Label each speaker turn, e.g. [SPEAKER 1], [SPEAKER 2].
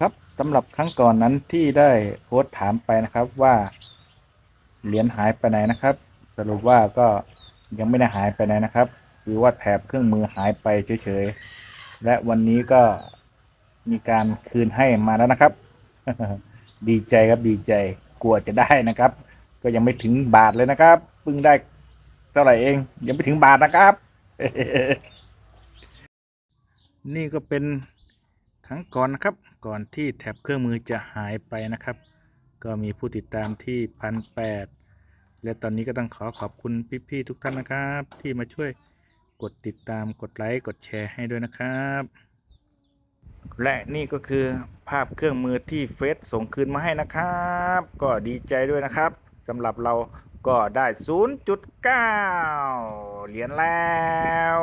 [SPEAKER 1] ครับสำหรับครั้งก่อนนั้นที่ได้โพสต์ถามไปนะครับว่าเหรียญหายไปไหนนะครับ สรุปว่าก็ยังไม่ได้หายไปไหนนะครับคือว่าแถบเครื่องมือหายไปเฉยๆและวันนี้ก็มีการคืนให้มาแล้วนะครับ ดีใจครับดีใจกลัวจะได้นะครับ ก็ยังไม่ถึงบาทเลยนะครับเพิ่งได้เท่าไหร่เอง ยังไม่ถึงบาทนะครับ นี่ก็เป็น ครั้งก่อนนะครับก่อนที่แท็บเครื่องมือจะหายไปนะครับ ก็มีผู้ติดตามที่พันแปดและตอนนี้ก็ต้องขอขอบคุณพี่ๆทุกท่านนะครับ ที่มาช่วยกดติดตามกดไลค์กดแชร์ให้ด้วยนะครับ และนี่ก็คือภาพเครื่องมือที่เฟซส่งคืนมาให้นะครับ ก็ดีใจด้วยนะครับสำหรับเราก็ได้ 0.9 เหรียญแล้ว